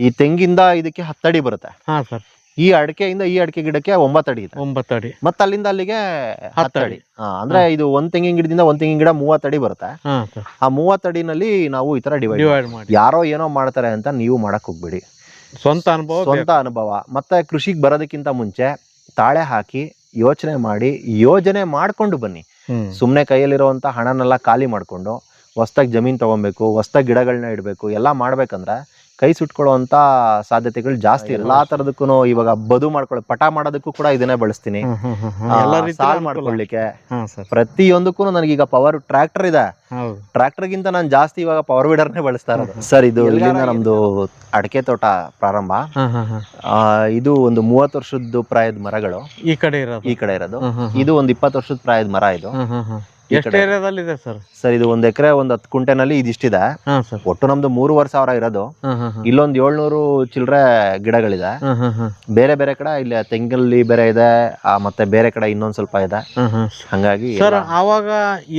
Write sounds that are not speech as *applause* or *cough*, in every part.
ಈ ತೆಂಗಿಂದ ಇದಕ್ಕೆ ಹತ್ತಡಿ ಬರುತ್ತೆ. ಹಾ ಸರ್. ಈ ಅಡಿಕೆಯಿಂದ ಈ ಅಡಿಕೆ ಗಿಡಕ್ಕೆ ಒಂಬತ್ತಡಿ ಇದೆ. ಒಂಬತ್ತು ಅಡಿ. ಮತ್ತೆ ಅಲ್ಲಿಂದ ಅಲ್ಲಿಗೆ ಹತ್ತಡಿ. ಹಾ, ಅಂದ್ರೆ ಇದು ಒಂದ್ ತೆಂಗಿನ ಗಿಡದಿಂದ ಒಂದ್ ತೆಂಗಿನ ಗಿಡ ಮೂವತ್ತಡಿ ಬರುತ್ತೆ. ಹಾ ಸರ್. ಆ ಮೂವತ್ತಡಿನಲ್ಲಿ ನಾವು ಈ ತರ ಡಿವೈಡ್ ಡಿವೈಡ್ ಮಾಡಿ. ಯಾರೋ ಏನೋ ಮಾಡ್ತಾರೆ ಅಂತ ನೀವು ಮಾಡಕ್ ಹೋಗ್ಬೇಡಿ. ಸ್ವಂತ ಅನುಭವ ಸ್ವಂತ ಅನುಭವ. ಮತ್ತೆ ಕೃಷಿಗೆ ಬರೋದಕ್ಕಿಂತ ಮುಂಚೆ ತಾಳೆ ಹಾಕಿ ಯೋಚನೆ ಮಾಡಿ ಯೋಜನೆ ಮಾಡ್ಕೊಂಡು ಬನ್ನಿ. ಸುಮ್ನೆ ಸುಮ್ಮನೆ ಕೈಯಲ್ಲಿರುವಂತ ಹಣನೆಲ್ಲ ಖಾಲಿ ಮಾಡ್ಕೊಂಡು ಹೊಸ್ದಾಗಿ ಜಮೀನ್ ತಗೊಬೇಕು ಹೊಸ್ದಾಗಿ ಗಿಡಗಳನ್ನ ಇಡಬೇಕು ಎಲ್ಲ ಮಾಡ್ಬೇಕಂದ್ರೆ ಕೈ ಸುಟ್ಕೊಳ್ಳುವಂತ ಸಾಧ್ಯತೆಗಳು ಜಾಸ್ತಿ ಎಲ್ಲಾ ತರದಕ್ಕೂ ಇವಾಗ ಬದು ಮಾಡ್ಕೊಳ್ಳೋ ಪಟ ಮಾಡೋದಕ್ಕೂ ಕೂಡ ಇದನ್ನೇ ಬಳಸ್ತೀನಿ. ಸಾಲ್ ಮಾಡ್ಕೊಳ್ಳಿಕ್ಕೆ. ಪ್ರತಿಯೊಂದಕ್ಕೂ ನನಗೀಗ ಪವರ್ ಟ್ರ್ಯಾಕ್ಟರ್ ಇದೆ. ಹೌದು. ಟ್ರ್ಯಾಕ್ಟರ್ ಗಿಂತ ನಾನು ಜಾಸ್ತಿ ಇವಾಗ ಪವರ್ ವೀಡರ್ನೇ ಬಳಸ್ತಾ ಇರೋದು. ಸರ್ ಇದು ಇಲ್ಲಿಂದ ನಮ್ದು ಅಡಕೆ ತೋಟ ಪ್ರಾರಂಭ. ಇದು ಒಂದು ಮೂವತ್ತು ವರ್ಷದ ಪ್ರಾಯದ ಮರಗಳು. ಈ ಕಡೆ ಇರೋದು. ಈ ಕಡೆ ಇರೋದು. ಇದು ಒಂದು ಇಪ್ಪತ್ತು ವರ್ಷದ ಪ್ರಾಯದ ಮರ ಇದು. ಎಷ್ಟು ಏರಿಯಾದಲ್ಲಿ ಇದೆ ಸರ್? ಸರ್ ಇದು ಒಂದ್ ಎಕರೆ ಒಂದ್ ಹತ್ತು ಕುಂಟೆನಲ್ಲಿ ಇದಿಷ್ಟಿದೆ. ಹಾ ಸರ್. ಒಟ್ಟು ನಮ್ದು ಮೂರುವರೆ ಸಾವಿರ ಇರೋದು. ಇಲ್ಲೊಂದ್ ಏಳ್ನೂರು ಚಿಲ್ಲರೆ ಗಿಡಗಳಿದೆ. ಬೇರೆ ಬೇರೆ ಕಡೆ ಇಲ್ಲಿ ತೆಂಗಲ್ಲಿ ಬೇರೆ ಇದೆ ಆ, ಮತ್ತೆ ಬೇರೆ ಕಡೆ ಇನ್ನೊಂದ್ ಸ್ವಲ್ಪ ಇದೆ. ಹಂಗಾಗಿ ಸರ್ ಆವಾಗ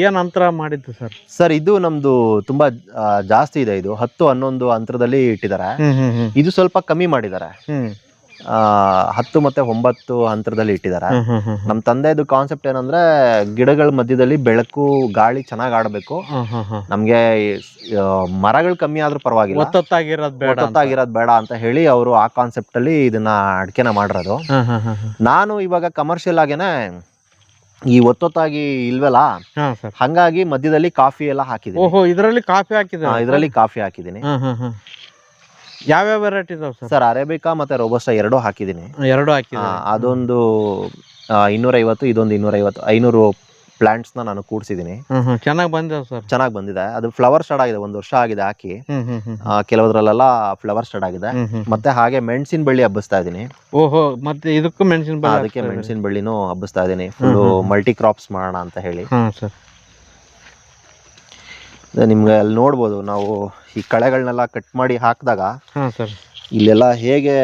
ಏನ್ ಅಂತರ ಮಾಡಿದ್ದು ಸರ್? ಸರ್ ಇದು ನಮ್ದು ತುಂಬಾ ಆ, ಜಾಸ್ತಿ ಇದೆ. ಇದು ಹತ್ತು ಹನ್ನೊಂದು ಅಂತರದಲ್ಲಿ ಇಟ್ಟಿದ್ದಾರೆ. ಹ್ಮ್ ಹ್ಮ್ ಹ್ಮ್. ಇದು ಸ್ವಲ್ಪ ಕಮ್ಮಿ ಮಾಡಿದ್ದಾರೆ. ಹ್ಮ್. ಹತ್ತು ಮತ್ತೆ ಒಂಬತ್ತು ಅಂತರದಲ್ಲಿ ಇಟ್ಟಿದ್ದಾರೆ. ನಮ್ಮ ತಂದೆದು ಕಾನ್ಸೆಪ್ಟ್ ಏನಂದ್ರೆ ಗಿಡಗಳ ಮಧ್ಯದಲ್ಲಿ ಬೆಳಕು ಗಾಳಿ ಚೆನ್ನಾಗಿ ಆಡಬೇಕು. ನಮ್ಗೆ ಮರಗಳು ಕಮ್ಮಿ ಆದ್ರೂ ಪರವಾಗಿಲ್ಲ. ಒತ್ತೊತ್ತಾಗಿರೋದ್ ಬೇಡ ಅಂತ. ಹೇಳಿ ಅವರು ಆ ಕಾನ್ಸೆಪ್ಟ್ ಅಲ್ಲಿ ಇದನ್ನ ಅಡ್ಕೆನ ಮಾಡಿರೋದು. ನಾನು ಇವಾಗ ಕಮರ್ಷಿಯಲ್ ಆಗೇನೆ ಈ ಒತ್ತೊತ್ತಾಗಿ ಇಲ್ವಲ್ಲ? ಹಂಗಾಗಿ ಮಧ್ಯದಲ್ಲಿ ಕಾಫಿ ಎಲ್ಲ ಓಹೋ ಇದರಲ್ಲಿ ಕಾಫಿ ಹಾಕಿದೆ ಇದರಲ್ಲಿ ಕಾಫಿ ಹಾಕಿದ್ದೀನಿ ಯಾವ್ಯಾವ ವೆರೈಟಿ ಇದಾವ್ ಸರ್? ಸರ್ ಅರೇಬಿಕಾ ಮತ್ತೆ ರೋಬಸ್ಟಾ ಎರಡು ಹಾಕಿದ್ದೀನಿ. ಎರಡು ಆ, ಹಾಕಿದೆ ಅದೊಂದು ಇನ್ನೂರೈವತ್ತು ಇದೊಂದು ಇನ್ನೂರೈವತ್ತು ಐನೂರು ನ ನಾನು ಕೂಡಿಸಿದ್ದೀನಿ. ಹ್ಮ್ ಹ್ಮ್. ಚೆನ್ನಾಗಿ ಬಂದಿದೆ ಸರ್. ಚೆನ್ನಾಗಿ ಬಂದಿದೆ. ಅದು ಫ್ಲವರ್ ಸ್ಟಾರ್ಟ್ ಆಗಿದೆ ಒಂದು ವರ್ಷ ಆಗಿದೆ ಹಾಕಿ. ಹ್ಮ್ ಹ್ಮ್ ಹ್ಮ್ ಆ, ಕೆಲವುದ್ರಲ್ಲೆಲ್ಲ ಫ್ಲವರ್ ಸ್ಟಾರ್ಟ್ ಆಗಿದೆ. ಹ್ಮ್ ಹ್ಮ್ ಮತ್ತೆ ಹಾಗೆ ಮೆಣಸಿನ ಬಳ್ಳಿ ಹಬ್ಬಿಸ್ತಾ ಇದ್ದೀನಿ. ಓಹೋ ಮತ್ತೆ ಇದಕ್ಕೂ ಮೆಣಸಿನ ಅದಕ್ಕೆ ಮೆಣಸಿನ ಬಳ್ಳಿನೂ ಹಬ್ಬಿಸ್ತಾ ಇದ್ದೀನಿ. ಫುಲ್ಲು ಮಲ್ಟಿ ಕ್ರಾಪ್ಸ್ ಮಾಡೋಣ ಅಂತ ಹೇಳಿ. ಹಾ ಸರ್. ಅದೇ ನಿಮ್ಗೆ ಅಲ್ಲಿ ನೋಡ್ಬೋದು ನಾವು ಈ ಕಳೆಗಳನ್ನೆಲ್ಲ ಕಟ್ ಮಾಡಿ ಹಾಕಿದಾಗ ಹಾ ಸರ್ ಇಲ್ಲೆಲ್ಲ ಹೇಗೆ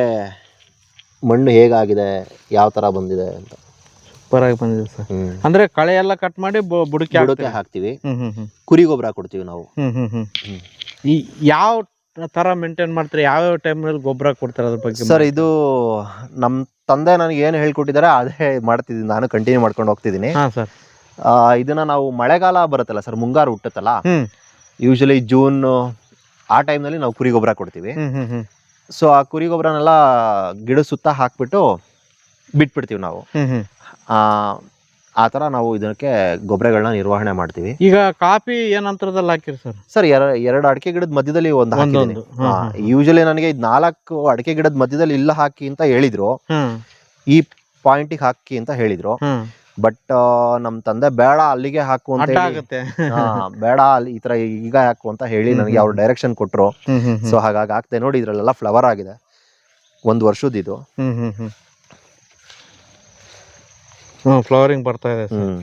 ಮಣ್ಣು ಹೇಗಾಗಿದೆ ಯಾವ ಥರ ಬಂದಿದೆ ಅಂತ. ಸೂಪರ್ ಆಗಿ ಬಂದಿದೆ ಸರ್. ಅಂದ್ರೆ ಕಳೆ ಎಲ್ಲ ಕಟ್ ಮಾಡಿ ಬುಡಕೆ ಬುಡಕ್ಕೆ ಬುಡಕ್ಕೆ ಹಾಕ್ತೀವಿ. ಹಾಕ್ತಿವಿ ಹ್ಮ್ ಹ್ಮ್ ಹ್ಮ್. ಕುರಿ ಗೊಬ್ಬರ ಕೊಡ್ತೀವಿ ನಾವು. ಹ್ಮ್ ಹ್ಮ್ ಹ್ಮ್. ಹ್ಮ್. ಈ ಯಾವ ತರ ಮೇಂಟೈನ್ ಮಾಡ್ತಾರೆ? ಯಾವ ಟೈಮಲ್ಲಿ ಗೊಬ್ಬರ ಕೊಡ್ತಾರೆ ಅದ್ರ ಬಗ್ಗೆ? ಸರ್ ಇದು ನಮ್ಮ ತಂದೆ ನನಗೆ ಏನು ಹೇಳ್ಕೊಟ್ಟಿದ್ದಾರೆ ಅದೇ ಮಾಡ್ತಿದ್ದೀನಿ ನಾನು ಕಂಟಿನ್ಯೂ ಮಾಡ್ಕೊಂಡು ಹೋಗ್ತಿದ್ದೀನಿ. ಹಾ ಸರ್ ಇದನ್ನ ನಾವು ಮಳೆಗಾಲ ಬರುತ್ತಲ್ಲ ಸರ್ ಮುಂಗಾರು ಹುಟ್ಟುತ್ತಲ್ಲ ಯೂಶಲಿ ಜೂನ್ ಆ ಟೈಮ್ನಲ್ಲಿ ನಾವು ಕುರಿ ಗೊಬ್ಬರ ಕೊಡ್ತೀವಿ ಸೊ ಆ ಕುರಿ ಗೊಬ್ಬರನೆಲ್ಲ ಗಿಡ ಸುತ್ತ ಹಾಕ್ಬಿಟ್ಟು ಬಿಟ್ಬಿಡ್ತೀವಿ ನಾವು. ಆ ಥರ ನಾವು ಇದಕ್ಕೆ ಗೊಬ್ಬರಗಳನ್ನ ನಿರ್ವಹಣೆ ಮಾಡ್ತೀವಿ. ಈಗ ಕಾಫಿ ಏನಂತರದಲ್ಲಿ ಹಾಕಿರಿ ಸರ್? ಸರ್ ಎರಡು ಅಡಿಕೆ ಗಿಡದ ಮಧ್ಯದಲ್ಲಿ ಒಂದು. ಯೂಶಲಿ ನನಗೆ ಇದು ನಾಲ್ಕು ಅಡಿಕೆ ಗಿಡದ ಮಧ್ಯದಲ್ಲಿ ಇಲ್ಲ ಹಾಕಿ ಅಂತ ಹೇಳಿದ್ರು. ಈ ಪಾಯಿಂಟಿಗೆ ಹಾಕಿ ಅಂತ ಹೇಳಿದ್ರು. ಬಟ್ ನಮ್ ತಂದೆ ಬೇಡ ಅಲ್ಲಿಗೆ ಹಾಕು ಅಂತ ಹೇಳಿ. ಆಗುತ್ತೆ ಬೇಡ ಅಲ್ಲಿ ಈ ತರ ಈಗ ಹಾಕು ಅಂತ ಹೇಳಿ ನನಗೆ ಅವ್ರು ಡೈರೆಕ್ಷನ್ ಕೊಟ್ರು. ಸೊ ಹಾಗಾಗಿ ಹಾಕ್ದೆ ನೋಡಿ ಇದ್ರಲ್ಲೆಲ್ಲ ಫ್ಲವರ್ ಆಗಿದೆ. ಒಂದು ವರ್ಷದ ಇದು. ಫ್ಲವರಿಂಗ್ ಬರ್ತಾ ಇದೆ ಹ್ಮ್.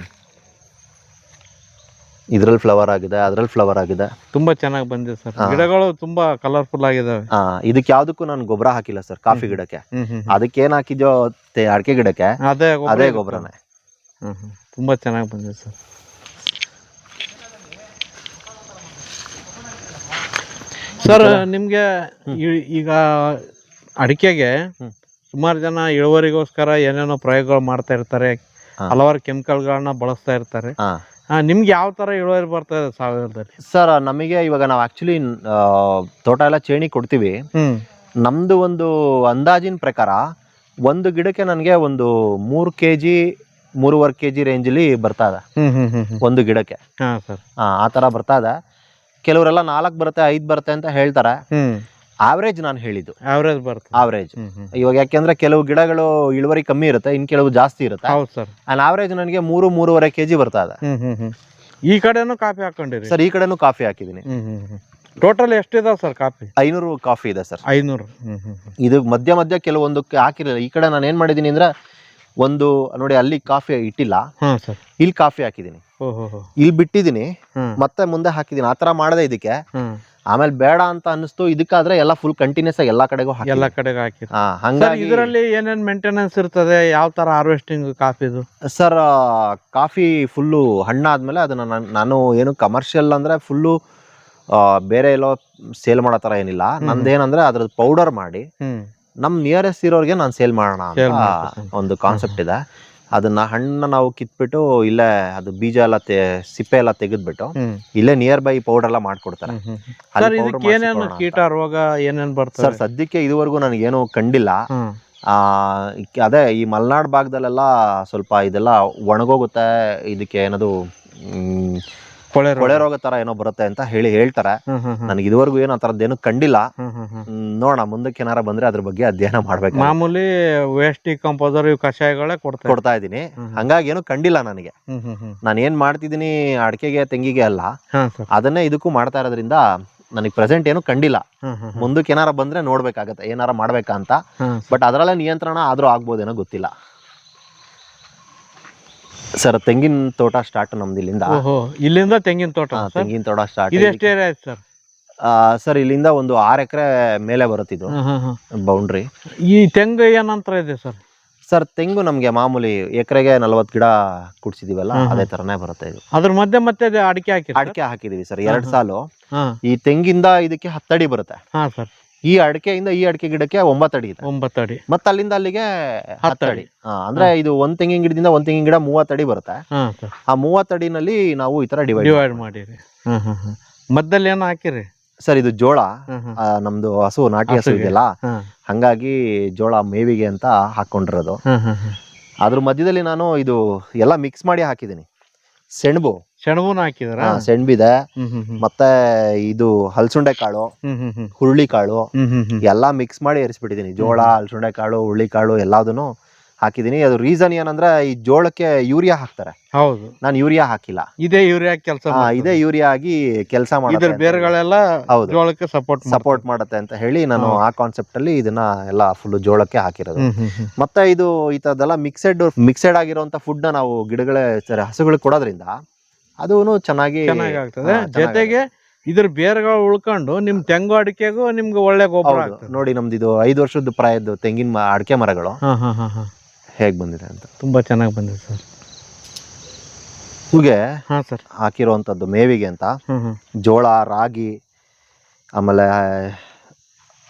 ಇದ್ರಲ್ಲಿ ಫ್ಲವರ್ ಆಗಿದೆ ಅದ್ರಲ್ಲಿ ಫ್ಲವರ್ ಆಗಿದೆ. ತುಂಬಾ ಚೆನ್ನಾಗಿ ಬಂದಿದೆ ಸರ್. ಹಾ. ಗಿಡಗಳು ತುಂಬಾ ಕಲರ್ಫುಲ್ ಆಗಿದಾವೆ. ಆ, ಇದಕ್ಕೆ ಯಾವ್ದಕ್ಕೂ ನಾನು ಗೊಬ್ಬರ ಹಾಕಿಲ್ಲ ಸರ್ ಕಾಫಿ ಗಿಡಕ್ಕೆ. ಹ್ಮ್ ಹ್ಮ್ ಹ್ಮ್. ಅದಕ್ಕೆ ಏನ್ ಹಾಕಿದ್ಯೋ ಅಡಿಕೆ ಗಿಡಕ್ಕೆ ಅದೇ ಗೊಬ್ರ ಅದೇ ಗೊಬ್ಬರನೇ. ಹ್ಮ್. ತುಂಬಾ ಚೆನ್ನಾಗಿ ಬಂದಿದೆ ಸರ್. ಸರ್ ನಿಮ್ಗೆ ಈಗ ಅಡಿಕೆಗೆ. ಸುಮಾರು ಜನ ಇಳುವರಿಗೋಸ್ಕರ ಏನೇನೋ ಪ್ರಯೋಗಗಳು ಮಾಡ್ತಾ ಇರ್ತಾರೆ. ಹಲವಾರು ಕೆಮಿಕಲ್ಗಳನ್ನ ಬಳಸ್ತಾ ಇರ್ತಾರೆ. ನಿಮ್ಗೆ ಯಾವ ತರ ಇಳುವರಿ ಬರ್ತಾ ಇದೆ ಸಾವಯವದಲ್ಲಿ? ಸರ್ ನಮಗೆ ಇವಾಗ ನಾವು ಆಕ್ಚುಲಿ ತೋಟ ಎಲ್ಲ ಚೇಣಿ ಕೊಡ್ತೀವಿ. ನಮ್ಮದು ನಮ್ದು ಒಂದು ಅಂದಾಜಿನ ಪ್ರಕಾರ ಒಂದು ಗಿಡಕ್ಕೆ ನನಗೆ ಒಂದು ಮೂರು ಕೆ ಜಿ ಮೂರುವರೆ ಕೆ ಜಿ ರೇಂಜಲ್ಲಿ ಬರ್ತಾ ಇದೆ ಹ್ಮ್ ಹ್ಮ್ ಹ್ಮ್ ಹ್ಮ್. ಒಂದು ಗಿಡಕ್ಕೆ. ಹಾ ಸರ್. ಆ ಆ ಥರ ಬರ್ತಾ ಇದೆ ಕೆಲವರೆಲ್ಲ ನಾಲ್ಕು ಬರುತ್ತೆ ಐದು ಬರುತ್ತೆ ಅಂತ ಹೇಳ್ತಾರೆ. ಹ್ಮ್. ಆವ್ರೇಜ್ ನಾನು ಹೇಳಿದ್ದು. ಆವ್ರೇಜ್ ಬರ್ತದೆ. ಆವ್ರೇಜ್ ಹ್ಮ್ ಹ್ಮ್. ಇವಾಗ ಯಾಕೆಂದ್ರೆ ಕೆಲವು ಗಿಡಗಳು ಇಳುವರಿ ಕಮ್ಮಿ ಇರುತ್ತೆ ಇನ್ನು ಕೆಲವು ಜಾಸ್ತಿ ಇರುತ್ತೆ. ಹೌದು ಸರ್. ಆ್ಯಂಡ್ ಆವ್ರೇಜ್ ನನಗೆ ಮೂರು ಮೂರುವರೆ ಕೆ ಜಿ ಬರ್ತಾ ಇದೆ ಹ್ಮ್ ಹ್ಮ್ ಹ್ಮ್. ಈ ಕಡೆನೂ ಕಾಫಿ ಹಾಕೊಂಡಿರಿ? ಸರ್ ಈ ಕಡೆನೂ ಕಾಫಿ ಹಾಕಿದ್ದೀನಿ. ಹ್ಮ್ ಹ್ಮ್ ಹ್ಮ್. ಟೋಟಲ್ ಎಷ್ಟಿದಾವ್ ಸರ್ ಕಾಫಿ? ಐನೂರು ಕಾಫಿ ಇದೆ ಸರ್. ಐನೂರು. ಹ್ಮ್ ಹ್ಮ್ ಹ್ಮ್. ಇದು ಮಧ್ಯ ಮಧ್ಯ ಕೆಲವೊಂದಕ್ಕೆ ಹಾಕಿರಲಿಲ್ಲ. ಈ ಕಡೆ ನಾನು ಏನು ಮಾಡಿದ್ದೀನಿ ಅಂದ್ರೆ ಒಂದು ನೋಡಿ ಅಲ್ಲಿ ಕಾಫಿ ಇಟ್ಟಿಲ್ಲ. ಇಲ್ಲಿ ಕಾಫಿ ಹಾಕಿದೀನಿ ಇಲ್ಲಿ ಬಿಟ್ಟಿದ್ದೀನಿ. ಮತ್ತೆ ಮುಂದೆ ಹಾಕಿದೀನಿ ಆ ಥರ ಮಾಡದೆ ಇದಕ್ಕೆ. ಆಮೇಲೆ ಬೇಡ ಅಂತ ಅನಿಸ್ತು ಇದಕ್ಕಾದ್ರೆ ಎಲ್ಲ ಫುಲ್ ಕಂಟಿನ್ಯೂಸ್ ಆಗಿ ಎಲ್ಲಾ ಕಡೆಗೂ ಹಾಕಿ ಎಲ್ಲ ಕಡೆಗೂ ಹಾಕಿ ಹಂಗಾಗಿ ಇದರಲ್ಲಿ ಏನೇನ್ ಮೇಂಟೆನೆನ್ಸ್ ಇರ್ತದೆ? ಯಾವ ತರ ಹಾರ್ವೆಸ್ಟಿಂಗ್ ಕಾಫಿದು? ಸರ್ ಕಾಫಿ ಫುಲ್ಲು ಹಣ್ಣಾದ್ಮೇಲೆ ಅದನ್ನ ನಾನು ಏನು ಕಮರ್ಷಿಯಲ್ ಅಂದ್ರೆ ಫುಲ್ಲು ಬೇರೆ ಎಲ್ಲೋ ಸೇಲ್ ಮಾಡೋ ತರ ಏನಿಲ್ಲ. ನಂದೇನಂದ್ರೆ ಅದ್ರದ್ದು ಪೌಡರ್ ಮಾಡಿ ಹ್ಮ್ ನಮ್ ನಿಯರೆಸ್ಟ್ ಇರೋರಿಗೆ ನಾನು ಸೇಲ್ ಮಾಡೋಣ ಅಂತ ಒಂದು ಕಾನ್ಸೆಪ್ಟ್ ಇದೆ. ಅದನ್ನ ಹಣ್ಣನ್ನ ನಾವು ಕಿತ್ಬಿಟ್ಟು ಇಲ್ಲೇ ಅದು ಬೀಜ ಎಲ್ಲ ಸಿಪ್ಪೆ ಎಲ್ಲ ತೆಗೆದ್ಬಿಟ್ಟು ಇಲ್ಲೇ ನಿಯರ್ ಬೈ ಪೌಡರ್ ಎಲ್ಲ ಮಾಡ್ಕೊಡ್ತಾರೆ. ಕೀಟ. ರೋಗ ಏನೇನ್ ಸರ್ ಬರ್ತದೆ ಸದ್ಯಕ್ಕೆ ಇದುವರೆಗೂ ನನಗೇನು ಕಂಡಿಲ್ಲ. ಆ ಅದೇ ಈ ಮಲೆನಾಡು ಭಾಗದಲ್ಲೆಲ್ಲ ಸ್ವಲ್ಪ ಇದೆಲ್ಲ ಒಣಗೋಗುತ್ತೆ. ಇದಕ್ಕೆ ಏನದು ಕೊಳೆ ರೋಗ. ತರ ಏನೋ ಬರುತ್ತೆ ಅಂತ ಹೇಳಿ ಹೇಳ್ತಾರೆ. ನನಗೆ ಇದುವರೆಗೂ ಏನೋ ಆ ಥರದ್ದೇನು ಕಂಡಿಲ್ಲ. ನೋಡೋಣ ಮುಂದಕ್ಕೆ ಏನಾರ ಬಂದ್ರೆ ಅದ್ರ ಬಗ್ಗೆ ಅಧ್ಯಯನ ಮಾಡ್ಬೇಕು. ಮಾಮೂಲಿ ವೇಸ್ಟ್ ಕಂಪೋಸರ್ ಇವು ಕಷಾಯಗಳೇ ಕೊಡ್ತಾ ಕೊಡ್ತಾ ಇದ್ದೀನಿ. ಹಂಗಾಗಿ ಏನು ಕಂಡಿಲ್ಲ ನನಗೆ. ನಾನು ಏನ್ ಮಾಡ್ತಿದ್ದೀನಿ ಅಡಿಕೆಗೆ ತೆಂಗಿಗೆ ಅಲ್ಲ. ಅದನ್ನೇ ಇದಕ್ಕೂ ಮಾಡ್ತಾ ಇರೋದ್ರಿಂದ ನನಗೆ ಪ್ರೆಸೆಂಟ್ ಏನು ಕಂಡಿಲ್ಲ. ಮುಂದಕ್ಕೆ ಏನಾರ ಬಂದ್ರೆ ನೋಡ್ಬೇಕಾಗತ್ತೆ ಏನಾರ ಮಾಡ್ಬೇಕಂತ ಬಟ್ ಅದರಲ್ಲೇ ನಿಯಂತ್ರಣ ಆದ್ರೂ ಆಗ್ಬೋದೇನೋ ಗೊತ್ತಿಲ್ಲ. ಸರ್ ತೆಂಗಿನ ತೋಟ ಸ್ಟಾರ್ಟ್ ನಮ್ದು ಇಲ್ಲಿಂದ. ಓಹೋ ಇಲ್ಲಿಂದ ತೆಂಗಿನ ತೋಟ ಹಾ, ಸರ್? ತೆಂಗಿನ ತೋಟ ಸ್ಟಾರ್ಟ್ ಇದು ಎಷ್ಟು ಏರಿಯಾ ಆಯ್ತು ಸರ್? ಸರ್ ಇಲ್ಲಿಂದ ಒಂದು ಆರ್ ಎಕರೆ ಮೇಲೆ ಬರುತ್ತಿದ್ದು. ಬೌಂಡ್ರಿ ಈ ತೆಂಗು ಏನಂತರ ಇದೆ ಸರ್? ಸರ್ ತೆಂಗು ನಮ್ಗೆ ಮಾಮೂಲಿ ಎಕರೆಗೆ ನಲವತ್ತು ಗಿಡ ಕುಡ್ಸಿದೀವಲ್ಲ ಹ್ಮ್, ಹ್ಮ್. ಅದೇ ತರನೇ ಬರುತ್ತೆ ಇದು. ಅದ್ರ ಮಧ್ಯೆ ಮತ್ತೆ ಅಡಿಕೆ ಹಾಕಿ ಅಡಿಕೆ ಹಾಕಿದೀವಿ ಸರ್ ಎರಡ್ ಸಾಲು. ಹಾ. ಈ ತೆಂಗಿಂದ ಇದಕ್ಕೆ ಹತ್ತಡಿ ಬರುತ್ತೆ. ಹಾ ಸರ್. ಈ ಅಡಿಕೆಯಿಂದ ಈ ಅಡಿಕೆ ಗಿಡಕ್ಕೆ ಒಂಬತ್ತಡಿ ಇದೆ. ಒಂಬತ್ತು ಅಡಿ. ಮತ್ತೆ ಅಲ್ಲಿಂದ ಅಲ್ಲಿಗೆ ಹತ್ತಡಿ. ಅಡಿ. ಹಾ, ಅಂದ್ರೆ ಇದು ಒಂದ್ ತೆಂಗಿನ ಗಿಡದಿಂದ ಒಂದ್ ತೆಂಗಿನ ಗಿಡ ಮೂವತ್ತಡಿ ಬರುತ್ತೆ. ಆ ಸರ್. ಆ ಮೂವತ್ತಡಿನಲ್ಲಿ ನಾವು ಈ ತರ ಡಿವೈಡ್ ಡಿವೈಡ್ ಮಾಡಿರಿ. ಮಧ್ಯದಲ್ಲಿ ಏನು ಹಾಕಿರಿ? ಸರ್ ಇದು ಜೋಳ. ಆ, ನಮ್ದು ಹಸು ನಾಟಿ ಹಸು ಹಸುಗೆ. ಇದೆಯಲ್ಲ? ಹಂಗಾಗಿ ಜೋಳ ಮೇವಿಗೆ ಅಂತ ಹಾಕೊಂಡಿರೋದು. ಅದ್ರ ಮಧ್ಯದಲ್ಲಿ ನಾನು ಇದು ಎಲ್ಲ ಮಿಕ್ಸ್ ಮಾಡಿ ಹಾಕಿದ್ದೀನಿ. ಸೆಣಬು. ಸೆಣಬುನ ಹಾಕಿದಾರ? ಆ, ಸೆಣಬಿದೆ. ಹ್ಮ್ ಹ್ಮ್ ಹ್ಮ್. ಮತ್ತೆ ಇದು ಹಲಸುಂಡೆ ಕಾಳು ಹ್ಮ್ ಹ್ಮ್ ಹ್ಮ್. ಹುರುಳಿ ಕಾಳು ಹ್ಮ್ ಹ್ಮ್ ಹ್ಮ್. ಎಲ್ಲ ಮಿಕ್ಸ್ ಮಾಡಿ ಏರಿಸ್ಬಿಟ್ಟಿದ್ದೀನಿ ಜೋಳ ಹಲಸುಂಡೆ ಕಾಳು ಹುರುಳಿ ಕಾಳು ಎಲ್ಲದನ್ನು ಹಾಕಿದ್ದೀನಿ ಅದು ರೀಸನ್ ಏನಂದ್ರೆ ಈ ಜೋಳಕ್ಕೆ ಯೂರಿಯಾ ಹಾಕ್ತಾರೆ. ಹೌದು. ನಾನು ಯೂರಿಯಾ ಹಾಕಿಲ್ಲ. ಇದೇ ಯೂರಿಯಾ ಕೆಲಸ ಇದೇ ಯೂರಿಯಾ ಆಗಿ ಕೆಲಸ ಬೇರುಗಳೆಲ್ಲ ಹೌದು. ಜೋಳಕ್ಕೆ ಸಪೋರ್ಟ್ ಸಪೋರ್ಟ್ ಮಾಡುತ್ತೆ ಅಂತ ಹೇಳಿ ನಾನು ಆ ಕಾನ್ಸೆಪ್ಟ್ ಅಲ್ಲಿ ಇದನ್ನ ಎಲ್ಲ ಫುಲ್ ಜೋಳಕ್ಕೆ ಹಾಕಿರೋದು. ಮತ್ತೆ ಇದು ಈ ತರದೆಲ್ಲ ಮಿಕ್ಸೆಡ್ ಮಿಕ್ಸೆಡ್ ಆಗಿರುವಂತ ಫುಡ್ನ ನಾವು ಗಿಡಗಳೇ ಹಸುಗಳಿಗೆ ಕೊಡೋದ್ರಿಂದ ಅದೂ ಚೆನ್ನಾಗಿ ಆಗ್ತದೆ ಜೊತೆಗೆ ಇದ್ರ ಬೇರುಗಳು ಉಳ್ಕೊಂಡು ನಿಮ್ ತೆಂಗು ಅಡಿಕೆಗೂ ನಿಮ್ಗೆ ಒಳ್ಳೆ ಗೊಬ್ಬರ ನೋಡಿ ನಮ್ದು ಇದು ಐದು ವರ್ಷದ ಪ್ರಾಯದ್ದು ತೆಂಗಿನ ಅಡಿಕೆ ಮರಗಳು. ಹೇಗ್ ಬಂದಿದೆ ಅಂತ? ತುಂಬಾ ಚೆನ್ನಾಗಿ ಬಂದಿದೆ ಸರ್. ಹೂಗೆ ಹಾಂ ಸರ್. ಹಾಕಿರುವಂತದ್ದು ಮೇವಿಗೆ ಅಂತ. ಜೋಳ ರಾಗಿ ಆಮೇಲೆ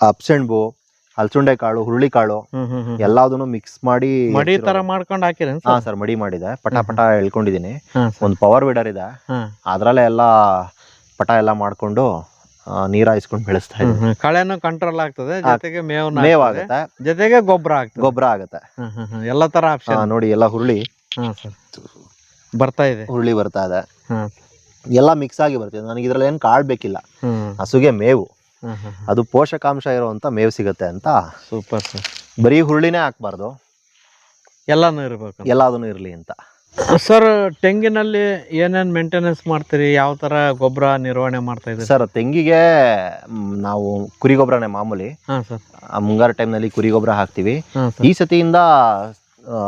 ಅಪ್ಸೆಣ್ಬು ಹಲಸುಂಡೆ ಕಾಳು ಹುರುಳಿ ಕಾಳು ಹ್ಮ್. ಹ್ಞೂ ಎಲ್ಲದನ್ನು ಮಿಕ್ಸ್ ಮಾಡಿ ಮಡಿ ತರ ಮಾಡ್ಕೊಂಡು ಹಾಕಿರ ಹಾ ಸರ್ ಸರ್ ಮಡಿ ಮಾಡಿದೆ. ಪಟ ಪಟ ಹಾ ಸರ್. ಒಂದು ಪವರ್ ವೀಡರ್ ಇದೆ. ಹಾ. ಅದ್ರಲ್ಲೇ ಎಲ್ಲ ಪಟ ಎಲ್ಲ ಮಾಡ್ಕೊಂಡು ಆ, ನೀರ್ ಹಾಯಿಸ್ಕೊಂಡು ಬೆಳೆಸ್ತಾ ಇದ್ದೀವಿ. ಕಳೆನೂ ಕಂಟ್ರೋಲ್ ಆಗ್ತದೆ ಜೊತೆಗೆ ಮೇವು. ಆಗುತ್ತೆ. ಜೊತೆಗೆ ಗೊಬ್ಬರ ಆಗ್ತದೆ. ಗೊಬ್ಬರ ಆಗುತ್ತೆ. ಎಲ್ಲ ತರ ಆಪ್ಷನ್ ನೋಡಿ ಎಲ್ಲ ಹುರುಳಿ ಬರ್ತಾ ಇದೆ. ಹುರುಳಿ ಬರ್ತಾ ಇದೆ. ಎಲ್ಲ ಮಿಕ್ಸ್ ಆಗಿ ಬರ್ತಿದೆ ನನಗೆ ಇದ್ರಲ್ಲಿ ಏನು ಕಾಳು ಬೇಕಿಲ್ಲ. ಹಸುಗೆ ಮೇವು. ಅದು ಪೋಷಕಾಂಶ ಇರುವಂತ ಮೇವು ಸಿಗುತ್ತೆ ಅಂತ. Super sir. ಬರೀ ಹುರುಳಿನೇ ಹಾಕ್ಬಾರ್ದು. ಎಲ್ಲಾನು ಇರಬೇಕು. ಎಲ್ಲದೂ ಇರಲಿ ಅಂತ. ಸರ್ ತೆಂಗಿನಲ್ಲಿ ಏನೇನ್ ಮೇಂಟೆನೆನ್ಸ್ ಮಾಡ್ತೀರಿ? ಯಾವ ಥರ ಗೊಬ್ಬರ ನಿರ್ವಹಣೆ ಮಾಡ್ತಾ ಇದ್ದೀರಿ? ಸರ್ ತೆಂಗಿಗೆ ಮ್, ನಾವು ಕುರಿ ಗೊಬ್ಬರನೇ ಮಾಮೂಲಿ. ಹಾಂ ಸರ್. ಆ, ಮುಂಗಾರು ಟೈಮ್ನಲ್ಲಿ ಕುರಿ ಗೊಬ್ಬರ ಹಾಕ್ತೀವಿ. ಈ ಸತಿಯಿಂದ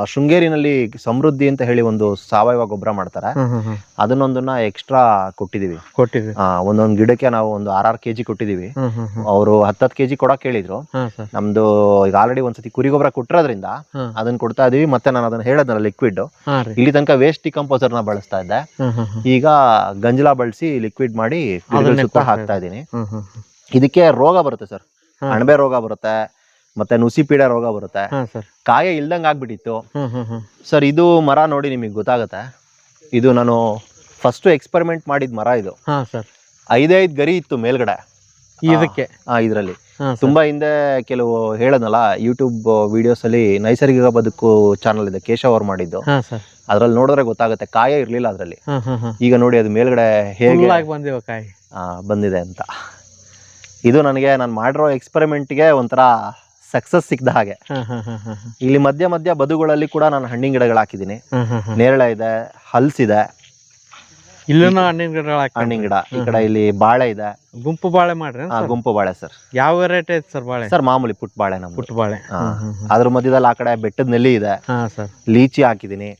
ಶೃಂಗೇರಿನಲ್ಲಿ ಸಮೃದ್ಧಿ ಅಂತ ಹೇಳಿ ಒಂದು ಸಾವಯವ ಗೊಬ್ಬರ ಮಾಡ್ತಾರೆ. ಅದನ್ನೊಂದನ್ನ ಎಕ್ಸ್ಟ್ರಾ ಕೊಟ್ಟಿದೀವಿ. ಕೊಟ್ಟಿದ್ವಿ ಆ, ಒಂದೊಂದು ಗಿಡಕ್ಕೆ ನಾವು ಒಂದು ಆರ್ ಆರ್ ಕೆಜಿ ಕೊಟ್ಟಿದೀವಿ. ಅವರು ಹತ್ತತ್ತು ಕೆಜಿ ಕೊಡಕ್ ಹೇಳಿದ್ರು. ನಮ್ದು ಈಗ ಆಲ್ರೆಡಿ ಒಂದ್ಸತಿ ಕುರಿ ಗೊಬ್ಬರ ಕೊಟ್ಟಿರೋದ್ರಿಂದ ಅದನ್ನ ಕೊಡ್ತಾ ಇದೀವಿ. ಮತ್ತೆ ನಾನು ಅದನ್ನ ಹೇಳದ್ನಲ್ಲ ಲಿಕ್ವಿಡ್ ಇಲ್ಲಿ ತನಕ ವೇಸ್ಟ್ ಡಿಕಂಪೋಸರ್ನ ಬಳಸ್ತಾ ಇದ್ದೆ. ಈಗ ಗಂಜಲ ಬಳಸಿ ಲಿಕ್ವಿಡ್ ಮಾಡಿ ಹಾಕ್ತಾ ಇದೀನಿ ಇದಕ್ಕೆ ರೋಗ ಬರುತ್ತೆ ಸರ್. ಅಣಬೆ ರೋಗ ಬರುತ್ತೆ. ಮತ್ತೆ ನುಸಿಪೀಡೆ ರೋಗ ಬರುತ್ತೆ. ಹಾ ಸರ್. ಕಾಯ ಇಲ್ದಂಗ್ ಆಗ್ಬಿಟ್ಟಿತ್ತು. ಹ್ಮ್ ಹ್ಮ್ ಹ್ಮ್. ಸರ್ ಇದು ಮರ ನೋಡಿ ನಿಮಗೆ ಗೊತ್ತಾಗುತ್ತೆ? ಇದು ನಾನು ಫಸ್ಟ್ ಎಕ್ಸ್ಪೆರಿಮೆಂಟ್ ಮಾಡಿದ ಮರ ಇದು. ಹಾ ಸರ್. ಐದೈದು ಗರಿ ಇತ್ತು ಮೇಲ್ಗಡೆ. ಇದಕ್ಕೆ? ಆ ಇದರಲ್ಲಿ. ಹಾ ಸರ್. ತುಂಬಾ ಹಿಂದೆ ಕೆಲವು ಹೇಳದ್ನಲ್ಲ ಯೂಟ್ಯೂಬ್ ವಿಡಿಯೋಸ್ ಅಲ್ಲಿ ನೈಸರ್ಗಿಕ ಬದುಕು ಚಾನಲ್ ಇದೆ ಕೇಶವ್ ಅವ್ರು ಮಾಡಿದ್ದು. ಹಾ ಸರ್. ಅದ್ರಲ್ಲಿ ನೋಡಿದ್ರೆ ಗೊತ್ತಾಗುತ್ತೆ ಕಾಯ ಇರ್ಲಿಲ್ಲ ಅದ್ರಲ್ಲಿ. ಹಾ ಹಾ ಹಾ ಈಗ ನೋಡಿ ಅದು ಮೇಲ್ಗಡೆ ಹೇಗೆ ಆಗಿ ಬಂದಿವ ಕಾಯಿ. ಆ, ಬಂದಿದೆ ಅಂತ. ಇದು ನನಗೆ ನಾನು ಮಾಡಿರೋ ಎಕ್ಸ್ಪೆರಿಮೆಂಟ್ಗೆ ಒಂಥರ ಸಕ್ಸಸ್ ಸಿಕ್ದ ಹಾಗೆ. ಇಲ್ಲಿ ಮಧ್ಯ ಮಧ್ಯ ಬದುಗಳಲ್ಲಿ ಕೂಡ ನಾನು ಹಣ್ಣಿನ ಗಿಡಗಳು ಹಾಕಿದ್ದೀನಿ. ನೇರಳೆ ಇದೆ ಹಲ್ಸಿದೆ ಇಲ್ಲೂ ಹಣ್ಣಿನ ಗಿಡ. ಹಣ್ಣಿನ ಗಿಡ. ಈ ಕಡೆ ಇಲ್ಲಿ ಬಾಳೆ ಇದೆ. ಗುಂಪು ಬಾಳೆ ಮಾಡ್ರಿ ಗುಂಪು ಬಾಳೆ ಸರ್. ಯಾವ ವೆರೈಟಿ ಐತೆ ಸರ್ ಬಾಳೆ? ಸರ್ ಮಾಮೂಲಿ ಪುಟ್ ಬಾಳೆ ನಮ್ಮ ಪುಟ್ ಬಾಳೆ. ಅದ್ರ ಮಧ್ಯದಲ್ಲಿ ಆ ಕಡೆ ಬೆಟ್ಟದ ನೆಲ್ಲಿ ಇದೆ. ಸರ್. ಲೀಚಿ ಹಾಕಿದ್ದೀನಿ.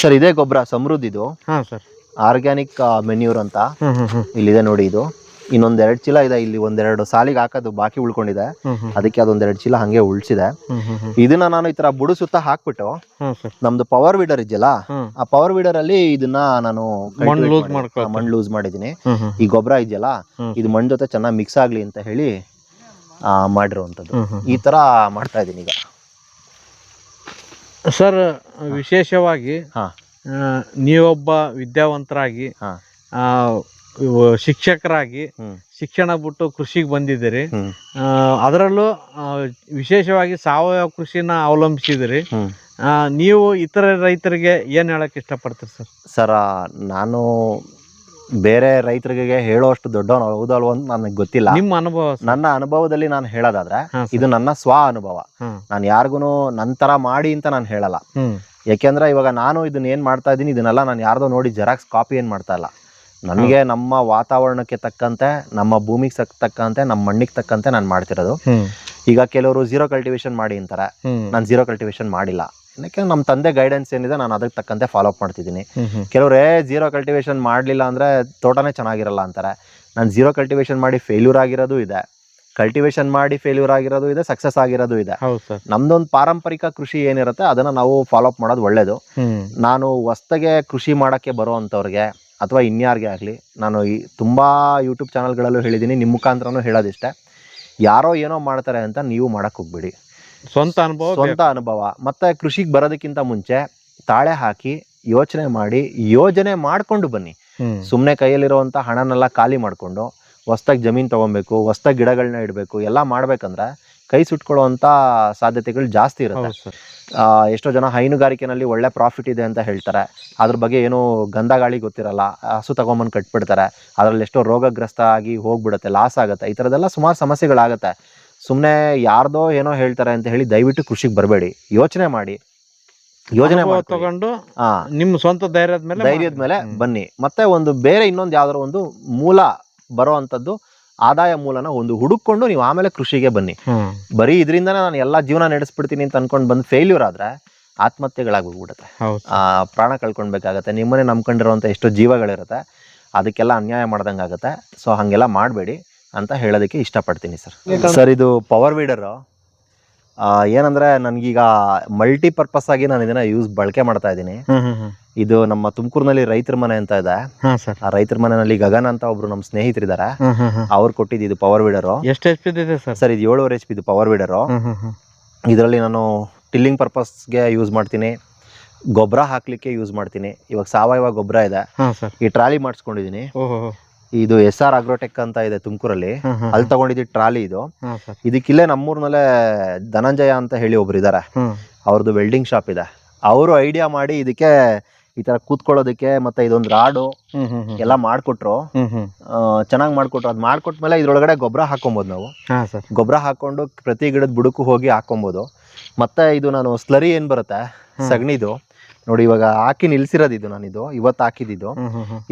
ಸರ್ ಇದೇ ಗೊಬ್ಬರ ಸಮೃದ್ಧಿ ಇದು ಸರ್. ಆರ್ಗ್ಯಾನಿಕ್ ಮೆನ್ಯೂರ್ ಅಂತ. ಇಲ್ಲಿದೆ ನೋಡಿ ಇದು. ಇನ್ನೊಂದ್ ಎರಡ್ ಚೀಲ ಇದೆ. ಇಲ್ಲಿ ಒಂದೆರಡು ಸಾಲಿಗೆ ಹಾಕೋದು ಬಾಕಿ ಉಳ್ಕೊಂಡಿದೆ. ಅದಕ್ಕೆ ಅದೊಂದೆರಡು ಚೀಲ ಹಂಗೆ ಉಳ್ಸಿದೆ. ಇದನ್ನ ನಾನು ಈ ತರ ಬುಡು ಸುತ್ತ ಹಾಕ್ಬಿಟ್ಟು ನಮ್ದು ಪವರ್ ವೀಡರ್ ಇದೆಯಲ್ಲ ಆ ಪವರ್ ವೀಡರ್ ಅಲ್ಲಿ ಇದನ್ನ ನಾನು ಮಣ್ಣು ಲೂಸ್ ಮಾಡಿದೀನಿ ಈ ಗೊಬ್ಬರ ಇದೆಯಲ್ಲ ಇದು ಮಣ್ಣ್ ಜೊತೆ ಚೆನ್ನಾಗಿ ಮಿಕ್ಸ್ ಆಗ್ಲಿ ಅಂತ ಹೇಳಿ ಆ, ಮಾಡಿರುವಂತದ್ದು ಈ ತರ ಮಾಡ್ತಾ ಇದೀನಿ ಈಗ. ಸರ್ ವಿಶೇಷವಾಗಿ ನೀವೊಬ್ಬ ವಿದ್ಯಾವಂತರಾಗಿ ಶಿಕ್ಷಕರಾಗಿ ಶಿಕ್ಷಣ ಬಿಟ್ಟು ಕೃಷಿಗೆ ಬಂದಿದ್ದೀರಿ. ಅದರಲ್ಲೂ ವಿಶೇಷವಾಗಿ ಸಾವಯವ ಕೃಷಿನ ಅವಲಂಬಿಸಿದಿರಿ ಆ, ನೀವು ಇತರ ರೈತರಿಗೆ ಏನ್ ಹೇಳಕ್ ಇಷ್ಟಪಡ್ತೀರಿ ಸರ್? ಸರ ನಾನು ಬೇರೆ ರೈತರಿಗೆ ಹೇಳೋಷ್ಟು ದೊಡ್ಡವನು ಹೌದಲ್ವ ಅಂತ ನನಗೆ ಗೊತ್ತಿಲ್ಲ. ನಿಮ್ಮ ಅನುಭವ ನನ್ನ ಅನುಭವದಲ್ಲಿ ನಾನು ಹೇಳೋದಾದ್ರೆ ಇದು ನನ್ನ ಸ್ವ ಅನುಭವ. ನಾನು ಯಾರಿಗೂ ನಂತರ ಮಾಡಿ ಅಂತ ನಾನು ಹೇಳಲ್ಲ. ಯಾಕೆಂದ್ರೆ ಇವಾಗ ನಾನು ಇದನ್ನ ಏನ್ ಮಾಡ್ತಾ ಇದ್ದೀನಿ ಇದನ್ನೆಲ್ಲ ನಾನು ಯಾರ್ದೋ ನೋಡಿ ಜೆರಾಕ್ಸ್ ಕಾಪಿ ಏನ್ ಮಾಡ್ತಾ ಇಲ್ಲ. ನನಗೆ ನಮ್ಮ ವಾತಾವರಣಕ್ಕೆ ತಕ್ಕಂತೆ ನಮ್ಮ ಭೂಮಿಗೆ ಸಕ್ ತಕ್ಕಂತೆ ನಮ್ಮ ಮಣ್ಣಿಗೆ ತಕ್ಕಂತೆ ನಾನು ಮಾಡ್ತಿರೋದು. ಈಗ ಕೆಲವರು ಝೀರೋ ಕಲ್ಟಿವೇಶನ್ ಮಾಡಿ ಅಂತಾರೆ. ನಾನು ಝೀರೋ ಕಲ್ಟಿವೇಶನ್ ಮಾಡಿಲ್ಲ. ಯಾಕೆ ನಮ್ಮ ತಂದೆ ಗೈಡೆನ್ಸ್ ಏನಿದೆ ನಾನು ಅದಕ್ಕೆ ತಕ್ಕಂತೆ ಫಾಲೋ ಅಪ್ ಮಾಡ್ತಿದ್ದೀನಿ. ಕೆಲವರೇ ಝೀರೋ ಕಲ್ಟಿವೇಶನ್ ಮಾಡಲಿಲ್ಲ ಅಂದರೆ ತೋಟನೇ ಚೆನ್ನಾಗಿರಲ್ಲ ಅಂತಾರೆ. ನಾನು ಝೀರೋ ಕಲ್ಟಿವೇಶನ್ ಮಾಡಿ ಫೇಲ್ಯೂರ್ ಆಗಿರೋದು ಇದೆ. ಕಲ್ಟಿವೇಶನ್ ಮಾಡಿ ಫೇಲ್ಯೂರ್ ಆಗಿರೋದು ಇದೆ ಸಕ್ಸಸ್ ಆಗಿರೋದು ಇದೆ. ನಮ್ದೊಂದು ಪಾರಂಪರಿಕ ಕೃಷಿ ಏನಿರುತ್ತೆ ಅದನ್ನ ನಾವು ಫಾಲೋ ಅಪ್ ಮಾಡೋದು ಒಳ್ಳೇದು. ನಾನು ಹೊಸ್ತಗೆ ಕೃಷಿ ಮಾಡೋಕ್ಕೆ ಬರೋ ಅಂಥವ್ರಿಗೆ ಅಥವಾ ಇನ್ಯಾರಿಗೆ ಆಗಲಿ ನಾನು ಈ ತುಂಬ ಯೂಟ್ಯೂಬ್ ಚಾನಲ್ಗಳಲ್ಲೂ ಹೇಳಿದ್ದೀನಿ ನಿಮ್ಮ ಮುಖಾಂತರನೂ ಹೇಳೋದಿಷ್ಟೇ. ಯಾರೋ ಏನೋ ಮಾಡ್ತಾರೆ ಅಂತ ನೀವು ಮಾಡೋಕ್ಕೆ ಹೋಗ್ಬೇಡಿ. ಸ್ವಂತ ಅನುಭವ ಸ್ವಂತ ಅನುಭವ. ಮತ್ತೆ ಕೃಷಿಗೆ ಬರೋದಕ್ಕಿಂತ ಮುಂಚೆ ತಾಳೆ ಹಾಕಿ ಯೋಚನೆ ಮಾಡಿ ಯೋಜನೆ ಮಾಡ್ಕೊಂಡು ಬನ್ನಿ. ಸುಮ್ಮನೆ ಕೈಯಲ್ಲಿರುವಂಥ ಹಣನೆಲ್ಲ ಖಾಲಿ ಮಾಡಿಕೊಂಡು ಹೊಸ್ದಾಗಿ ಜಮೀನು ತೊಗೊಬೇಕು ಹೊಸ್ದಾಗಿ ಗಿಡಗಳನ್ನ ಇಡಬೇಕು ಎಲ್ಲ ಮಾಡ್ಬೇಕಂದ್ರೆ ಕೈ ಸುಟ್ಕೊಳ್ಳುವಂತ ಸಾಧ್ಯತೆಗಳು ಜಾಸ್ತಿ ಇರುತ್ತೆ. ಎಷ್ಟೋ ಜನ ಹೈನುಗಾರಿಕೆನಲ್ಲಿ ಒಳ್ಳೆ ಪ್ರಾಫಿಟ್ ಇದೆ ಅಂತ ಹೇಳ್ತಾರೆ. ಅದ್ರ ಬಗ್ಗೆ ಏನು ಗಂಧ ಗಾಳಿ ಗೊತ್ತಿರಲ್ಲ. ಹಸು ತಗೊಂಬಂದು ಕಟ್ಬಿಡ್ತಾರೆ. ಅದರಲ್ಲಿ ಎಷ್ಟೋ ರೋಗಗ್ರಸ್ತ ಆಗಿ ಹೋಗ್ಬಿಡುತ್ತೆ ಲಾಸ್ ಆಗುತ್ತೆ. ಈ ಥರದ್ದೆಲ್ಲ ಸುಮಾರು ಸಮಸ್ಯೆಗಳಾಗುತ್ತೆ. ಸುಮ್ಮನೆ ಯಾರ್ದೋ ಏನೋ ಹೇಳ್ತಾರೆ ಅಂತ ಹೇಳಿ ದಯವಿಟ್ಟು ಕೃಷಿಗೆ ಬರಬೇಡಿ. ಯೋಚನೆ ಮಾಡಿ. ಯೋಜನೆ ತಗೊಂಡು ನಿಮ್ಮ ಸ್ವಂತ ಧೈರ್ಯದ ಮೇಲೆ ಧೈರ್ಯದ ಮೇಲೆ ಬನ್ನಿ. ಮತ್ತೆ ಒಂದು ಬೇರೆ ಇನ್ನೊಂದು ಯಾವ್ದಾದ್ರು ಒಂದು ಮೂಲ ಬರೋ ಅಂಥದ್ದು ಆದಾಯ ಮೂಲನ ಒಂದು ಹುಡುಕೊಂಡು ನೀವು ಆಮೇಲೆ ಕೃಷಿಗೆ ಬನ್ನಿ. ಬರೀ ಇದರಿಂದ ನಾನು ಎಲ್ಲ ಜೀವನ ನಡೆಸ್ಬಿಡ್ತೀನಿ ಅಂತ ಅನ್ಕೊಂಡು ಬಂದು ಫೇಲ್ಯೂರ್ ಆದ್ರೆ ಆತ್ಮಹತ್ಯೆಗಳಾಗ್ಬಿಡುತ್ತೆ ಆ, ಪ್ರಾಣ ಕಳ್ಕೊಳ್ಬೇಕಾಗತ್ತೆ ನಿಮ್ಮನ್ನೇ ನಂಬ್ಕೊಂಡಿರುವಂತ ಎಷ್ಟೋ ಜೀವಗಳಿರುತ್ತೆ. ಅದಕ್ಕೆಲ್ಲ ಅನ್ಯಾಯ ಮಾಡ್ದಂಗಾಗತ್ತೆ. ಸೊ ಹಾಗೆಲ್ಲ ಮಾಡಬೇಡಿ ಅಂತ ಹೇಳೋದಕ್ಕೆ ಇಷ್ಟಪಡ್ತೀನಿ ಸರ್. ಸರ್ ಇದು ಪವರ್ ವೀಡರು ಏನಂದ್ರೆ ನನಗೀಗ ಮಲ್ಟಿಪರ್ಪಸ್ ಆಗಿ ನಾನು ಇದನ್ನ ಯೂಸ್ ಬಳಕೆ ಮಾಡ್ತಾ ಇದ್ದೀನಿ. ಇದು ನಮ್ಮ ತುಮಕೂರಿನಲ್ಲಿ ರೈತರ ಮನೆ ಅಂತ ಇದೆ. ಆ ರೈತರ ಮನೆಯಲ್ಲಿ ಗಗನ್ ಅಂತ ಒಬ್ರು ನಮ್ಮ ಸ್ನೇಹಿತರಿದ್ದಾರೆ ಅವ್ರು ಕೊಟ್ಟಿದ್ದು ಇದು ಪವರ್ ವೀಡರು ಎಷ್ಟು ಎಚ್ ಪಿ ಇದೆ ಸರ್? ಸರ್ ಇದು ಏಳುವರೆ ಎಚ್ ಪಿ ಇದು ಪವರ್ ವೀಡರು ಇದರಲ್ಲಿ ನಾನು ಟಿಲ್ಲಿಂಗ್ ಪರ್ಪಸ್ಗೆ ಯೂಸ್ ಮಾಡ್ತೀನಿ. ಗೊಬ್ಬರ ಹಾಕ್ಲಿಕ್ಕೆ ಯೂಸ್ ಮಾಡ್ತೀನಿ. ಇವಾಗ ಸಾವಯವ ಗೊಬ್ಬರ ಇದೆ. ಈ ಟ್ರಾಲಿ ಮಾಡಿಸ್ಕೊಂಡಿದ್ದೀನಿ. ಇದು ಎಸ್ ಆರ್ ಅಗ್ರೋಟೆಕ್ ಅಂತ ಇದೆ ತುಮಕೂರಲ್ಲಿ. ಅಲ್ಲಿ ತಗೊಂಡಿದ್ದು ಟ್ರಾಲಿ ಇದು. ಇದಕ್ಕಿಲ್ಲೇ ನಮ್ಮೂರ್ನಲ್ಲೇ ಧನಂಜಯ ಅಂತ ಹೇಳಿ ಒಬ್ರು ಇದ್ದಾರೆ ಹ್ಮ್. ಅವ್ರದ್ದು ವೆಲ್ಡಿಂಗ್ ಶಾಪ್ ಇದೆ. ಅವರು ಐಡಿಯಾ ಮಾಡಿ ಇದಕ್ಕೆ ಈ ತರ ಕೂತ್ಕೊಳ್ಳೋದಕ್ಕೆ ಮತ್ತೆ ಇದೊಂದು ರಾಡು ಎಲ್ಲ ಮಾಡ್ಕೊಟ್ರು. ಚೆನ್ನಾಗಿ ಮಾಡ್ಕೊಟ್ರು. ಅದು ಮಾಡಿಕೊಟ್ಮೇಲೆ ಇದ್ರೊಳಗಡೆ ಗೊಬ್ಬರ ಹಾಕೊಬೋದು ನಾವು. ಗೊಬ್ಬರ ಹಾಕೊಂಡು ಪ್ರತಿ ಗಿಡದ ಬುಡಕ್ಕೂ ಹೋಗಿ ಹಾಕೊಬೋದು ಮತ್ತೆ ಇದು ನಾನು ಸ್ಲರಿ ಏನ್ ಬರುತ್ತೆ? ಸಗಣಿದು. ನೋಡಿ ಇವಾಗ ಹಾಕಿ ನಿಲ್ಸಿರೋದು ಇದು ನಾನಿದು. ಇವತ್ತು ಹಾಕಿದ್ದು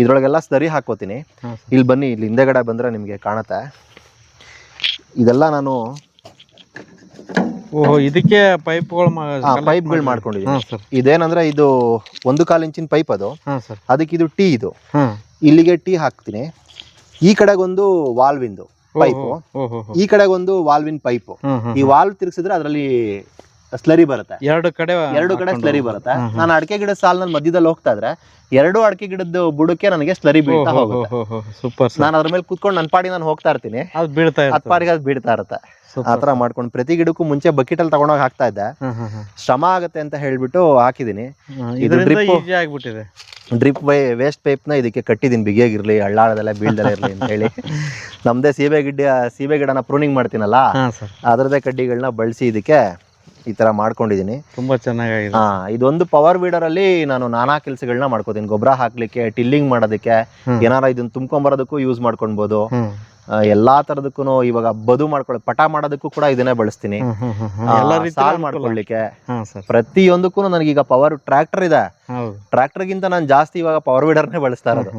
ಇದ್ರೊಳಗೆಲ್ಲ ಸರಿ ಹಾಕೋತೀನಿ ಇಲ್ಲಿ ಬನ್ನಿ ಇಲ್ಲಿ ಹಿಂದೆಗಡೆ ಬಂದ್ರೆ ನಿಮಗೆ ಕಾಣುತ್ತೆ. ಇದೆಲ್ಲ ನಾನು ಓಹೋ ಇದಕ್ಕೆ ಪೈಪ್ಗಳು ಪೈಪ್ಗಳು ಮಾಡ್ಕೊಂಡಿದ್ದೀನಿ. ಇದೇನಂದ್ರೆ ಇದು ಒಂದು ಕಾಲು ಇಂಚಿನ ಪೈಪ್ ಅದು. ಅದಕ್ಕೆ ಇದು ಟೀ ಇದು. ಇಲ್ಲಿಗೆ ಟೀ ಹಾಕ್ತೀನಿ. ಈ ಕಡೆಗೊಂದು ವಾಲ್ವಿಂದು ಪೈಪ್. ಈ ಕಡೆಗೊಂದು ವಾಲ್ವಿನ್ ಪೈಪು. ಈ ವಾಲ್ವ್ ತಿರ್ಗಿಸಿದ್ರೆ ಅದರಲ್ಲಿ ಸ್ಲರಿ ಬರುತ್ತೆ. ಎರಡು ಕಡೆ ಎರಡು ಕಡೆ ಸ್ಲರಿ. ಬರುತ್ತೆ. ನಾನು ಅಡಿಕೆ ಗಿಡದ ಸಾಲಿನಲ್ಲಿ ಮಧ್ಯದಲ್ಲಿ ಹೋಗ್ತಾ ಇದ್ರೆ ಎರಡು ಅಡಿಕೆ ಗಿಡದ ಬುಡಕ್ಕೆ ನನಗೆ ಸ್ಲರಿ ಬೀಳ್ತಾ ಹೋಗುತ್ತೆ. ಸೂಪರ್ ನಾನು ಅದ್ರ ಮೇಲೆ ಕುತ್ಕೊಂಡು ನನ್ನ ಪಾಡಿ ನಾನು ಹೋಗ್ತಾ ಇರ್ತೀನಿ. ಅದು ಬೀಳ್ತಾ ಪಾಡಿಗೆ ಅದು ಬೀಳ್ತಾ ಇರುತ್ತೆ. ಆತರ ಮಾಡ್ಕೊಂಡು ಪ್ರತಿ ಗಿಡಕ್ಕೂ ಮುಂಚೆ ಬಕೆಟ್ ಅಲ್ಲಿ ತಗೊಂಡೋಗಿ ಹಾಕ್ತಾ ಇದ್ದೆ. ಶ್ರಮ ಆಗುತ್ತೆ ಅಂತ ಹೇಳ್ಬಿಟ್ಟು ಹಾಕಿದೀನಿ ಇದು ಈಸಿ ಆಗ್ಬಿಟ್ಟಿದೆ. ಡ್ರಿಪ್ ಬೈ ವೇಸ್ಟ್ ಪೈಪ್ನ ಇದಕ್ಕೆ ಕಟ್ಟಿದೀನಿ ಬಿಗಿಯಾಗಿರ್ಲಿ ಹಳ್ಳಾಳದೆಲ್ಲ ಬೀಳ್ದಲ್ಲ ಇರ್ಲಿ ಅಂತ ಹೇಳಿ. *laughs* ನಮ್ದೇ ಸೀಬೆ ಗಿಡ ಸೀಬೆ ಗಿಡನ ಪ್ರೂನಿಂಗ್ ಮಾಡ್ತೀನಲ್ಲ ಅದರದೇ ಕಡ್ಡಿಗಳನ್ನ ಬಳಸಿ ಇದಕ್ಕೆ ಈ ತರ ಮಾಡ್ಕೊಂಡಿದ್ದೀನಿ ತುಂಬಾ ಚೆನ್ನಾಗಿದೆ ಹಾ ಇದೊಂದು ಪವರ್ ವೀಡರ್ ಅಲ್ಲಿ ನಾನು ನಾನಾ ಕೆಲಸಗಳನ್ನ ಮಾಡ್ಕೋತೀನಿ. ಗೊಬ್ಬರ ಹಾಕ್ಲಿಕ್ಕೆ ಟಿಲ್ಲಿಂಗ್ ಮಾಡೋದಕ್ಕೆ. ಏನಾರ ಇದನ್ನ ತುಂಬ್ಕೊಂಬರೋದಕ್ಕೂ ಯೂಸ್ ಮಾಡ್ಕೊಳ್ಬೋದು ಆ, ಎಲ್ಲಾ ತರದಕ್ಕೂ ಇವಾಗ ಬದು ಮಾಡ್ಕೊಳ್ಳಿ ಪಟ ಮಾಡೋದಕ್ಕೂ ಕೂಡ ಇದನ್ನೇ ಬಳಸ್ತೀನಿ. ಸಾಲ್ ಮಾಡ್ಕೊಳ್ಳಿಕ್ಕೆ ಸರ್. ಪ್ರತಿಯೊಂದಕ್ಕೂ ನನಗೀಗ ಪವರ್ ಟ್ರ್ಯಾಕ್ಟರ್ ಇದೆ. ಟ್ರ್ಯಾಕ್ಟರ್ ಗಿಂತ ನಾನು ಜಾಸ್ತಿ ಇವಾಗ ಪವರ್ ವೀಡರ್ನೇ ಬಳಸ್ತಾ ಇರೋದು.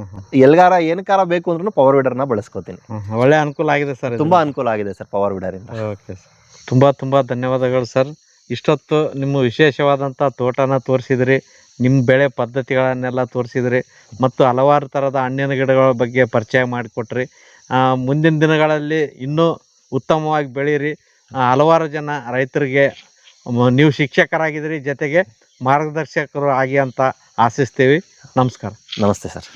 ಎಲ್ಗಾರ ಏನಕಾರ ಬೇಕು ಅಂದ್ರೂ ಪವರ್ ವೀಡರ್ನ ಬಳಸ್ಕೋತೀನಿ. ಒಳ್ಳೆ ಅನುಕೂಲ ಆಗಿದೆ ಸರ್. ತುಂಬಾ ಅನುಕೂಲ ಆಗಿದೆ ಸರ್ ಪವರ್ ವೀಡರ್ ಇಂದ. Okay sir. ತುಂಬ ತುಂಬ ಧನ್ಯವಾದಗಳು ಸರ್. ಇಷ್ಟೊತ್ತು ನಿಮ್ಮ ವಿಶೇಷವಾದಂಥ ತೋಟನ ತೋರಿಸಿದ್ರಿ, ನಿಮ್ಮ ಬೆಳೆ ಪದ್ಧತಿಗಳನ್ನೆಲ್ಲ ತೋರಿಸಿದ್ರಿ ಮತ್ತು ಹಲವಾರು ಥರದ ಹಣ್ಣಿನ ಗಿಡಗಳ ಬಗ್ಗೆ ಪರಿಚಯ ಮಾಡಿಕೊಟ್ರಿ. ಮುಂದಿನ ದಿನಗಳಲ್ಲಿ ಇನ್ನೂ ಉತ್ತಮವಾಗಿ ಬೆಳೀರಿ. ಹಲವಾರು ಜನ ರೈತರಿಗೆ ನೀವು ಶಿಕ್ಷಕರಾಗಿದ್ದೀರಿ ಜೊತೆಗೆ ಮಾರ್ಗದರ್ಶಕರು ಆಗಿ ಅಂತ ಆಶಿಸ್ತೀವಿ. ನಮಸ್ಕಾರ. ನಮಸ್ತೆ ಸರ್.